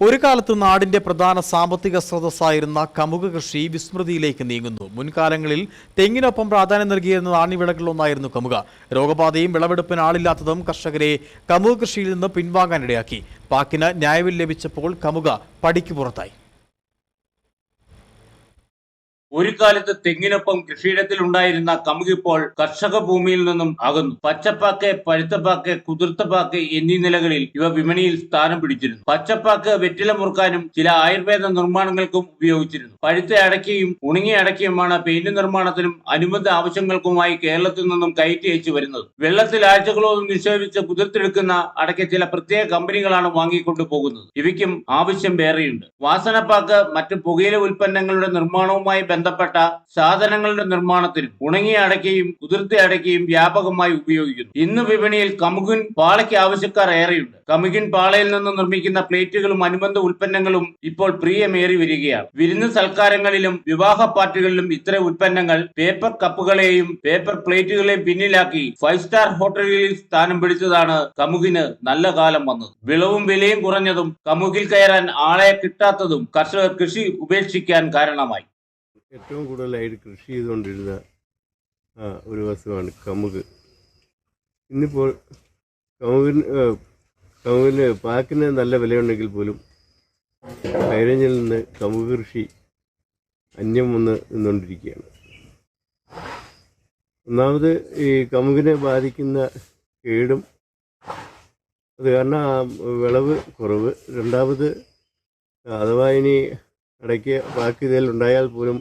ഒരു കാലത്ത് നാടിന്റെ പ്രധാന സാമ്പത്തിക സ്രോതസ്സായിരുന്ന കമുക കൃഷി വിസ്മൃതിയിലേക്ക് നീങ്ങുന്നു. മുൻകാലങ്ങളിൽ തെങ്ങിനൊപ്പം പ്രാധാന്യം നൽകിയിരുന്ന നാണ്യവിളകളിലൊന്നായിരുന്നു കമുക. രോഗബാധയും വിളവെടുപ്പിന് ആളില്ലാത്തതും കർഷകരെ കമുക കൃഷിയിൽ നിന്ന് പിൻവാങ്ങാനിടയാക്കി. പാക്കിന് ന്യായവിൽ ലഭിച്ചപ്പോൾ കമുക പടിക്ക് പുറത്തായി. ഒരു കാലത്ത് തെങ്ങിനൊപ്പം കൃഷിയിടത്തിൽ ഉണ്ടായിരുന്ന കമുകിപ്പോൾ കർഷക ഭൂമിയിൽ നിന്നും അകന്നു പച്ചപ്പാക്ക് പഴുത്തപ്പാക്ക് കുതിർത്തപ്പാക്ക് എന്നീ നിലകളിൽ ഇവ വിപണിയിൽ സ്ഥാനം പിടിച്ചിരുന്നു. പച്ചപ്പാക്ക് വെറ്റില മുറുക്കാനും ചില ആയുർവേദ നിർമ്മാണങ്ങൾക്കും ഉപയോഗിച്ചിരുന്നു. പഴുത്ത അടയ്ക്കയും ഉണങ്ങിയ അടയ്ക്കയുമാണ് പെയിന്റ് നിർമ്മാണത്തിനും അനുബന്ധ ആവശ്യങ്ങൾക്കുമായി കേരളത്തിൽ നിന്നും കയറ്റി അയച്ചു വരുന്നത്. വെള്ളത്തിൽ ആഴ്ചകളോളം നിക്ഷേപിച്ച് കുതിർത്തെടുക്കുന്ന അടയ്ക്ക ചില പ്രത്യേക കമ്പനികളാണ് വാങ്ങിക്കൊണ്ടു പോകുന്നത്. ഇവയ്ക്കും ആവശ്യം വേറെയുണ്ട്. വാസനപ്പാക്ക് മറ്റു പുകയില ഉൽപ്പന്നങ്ങളുടെ നിർമ്മാണവുമായി ബന്ധപ്പെട്ട സാധനങ്ങളുടെ നിർമ്മാണത്തിനും ഉണങ്ങിയ അടയ്ക്കയും കുതിർത്ത അടയ്ക്കയും വ്യാപകമായി ഉപയോഗിക്കുന്നു. ഇന്ന് വിപണിയിൽ കമുകിൻ പാളയ്ക്ക് ആവശ്യക്കാർ ഏറെയുണ്ട്. കമുകിൻ പാളയിൽ നിന്ന് നിർമ്മിക്കുന്ന പ്ലേറ്റുകളും അനുബന്ധ ഉൽപ്പന്നങ്ങളും ഇപ്പോൾ പ്രിയമേറി വരികയാണ്. വിരുന്ന് സൽക്കാരങ്ങളിലും വിവാഹ പാർട്ടികളിലും ഇത്തരം ഉൽപ്പന്നങ്ങൾ പേപ്പർ കപ്പുകളെയും പേപ്പർ പ്ലേറ്റുകളെയും പിന്നിലാക്കി ഫൈവ് സ്റ്റാർ ഹോട്ടലുകളിൽ സ്ഥാനം പിടിച്ചതാണ് കമുകിന് നല്ല കാലം വന്നത്. വിളവും വിലയും കുറഞ്ഞതും കമുകിൽ കയറാൻ ആളെ കിട്ടാത്തതും കർഷകർ കൃഷി ഉപേക്ഷിക്കാൻ കാരണമായി. ഏറ്റവും കൂടുതലായിട്ട് കൃഷി ചെയ്തുകൊണ്ടിരുന്ന ഒരു വസ്തുവാണ് കമുക്. ഇന്നിപ്പോൾ കമുകിന് കമുകിന് പാക്കിന് നല്ല വിലയുണ്ടെങ്കിൽ പോലും ഹൈറേഞ്ചിൽ നിന്ന് കമുക് കൃഷി അന്യം വന്ന് നിന്നുകൊണ്ടിരിക്കുകയാണ്. ഒന്നാമത് ഈ കമുകിനെ ബാധിക്കുന്ന കേടും അത് കാരണം വിളവ് കുറവ്. രണ്ടാമത് അഥവാ ഇനി ഇടയ്ക്ക് ബാക്കി ഇതിൽ ഉണ്ടായാൽ പോലും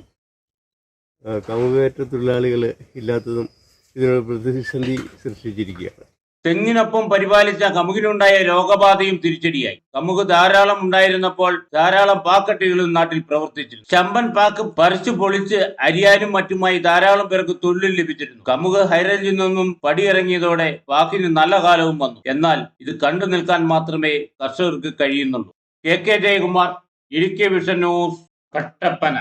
കമുകേറ്റ തൊഴിലാളികൾ ഇല്ലാത്തതും ഇതിനൊരു പ്രതിസന്ധി സൃഷ്ടിച്ചിരിക്കുകയാണ്. തെങ്ങിനൊപ്പം പരിപാലിച്ച കമുകിനുണ്ടായ രോഗബാധയും തിരിച്ചടിയായി. കമുക് ധാരാളം ഉണ്ടായിരുന്നപ്പോൾ ധാരാളം പാക്കട്ടികളും നാട്ടിൽ പ്രവർത്തിച്ചു ചമ്പൻ പാക്ക് പറിച്ചു പൊളിച്ച് അരിയാനും മറ്റുമായി ധാരാളം പേർക്ക് തൊഴിൽ ലഭിച്ചിരുന്നു. കമുക് ഹൈറേഞ്ചിൽ നിന്നും പടിയിറങ്ങിയതോടെ പാക്കിന് നല്ല കാലവും വന്നു. എന്നാൽ ഇത് കണ്ടു നിൽക്കാൻ മാത്രമേ കർഷകർക്ക് കഴിയുന്നുള്ളൂ. K K Jayakumar Idukki vision news Kattappana.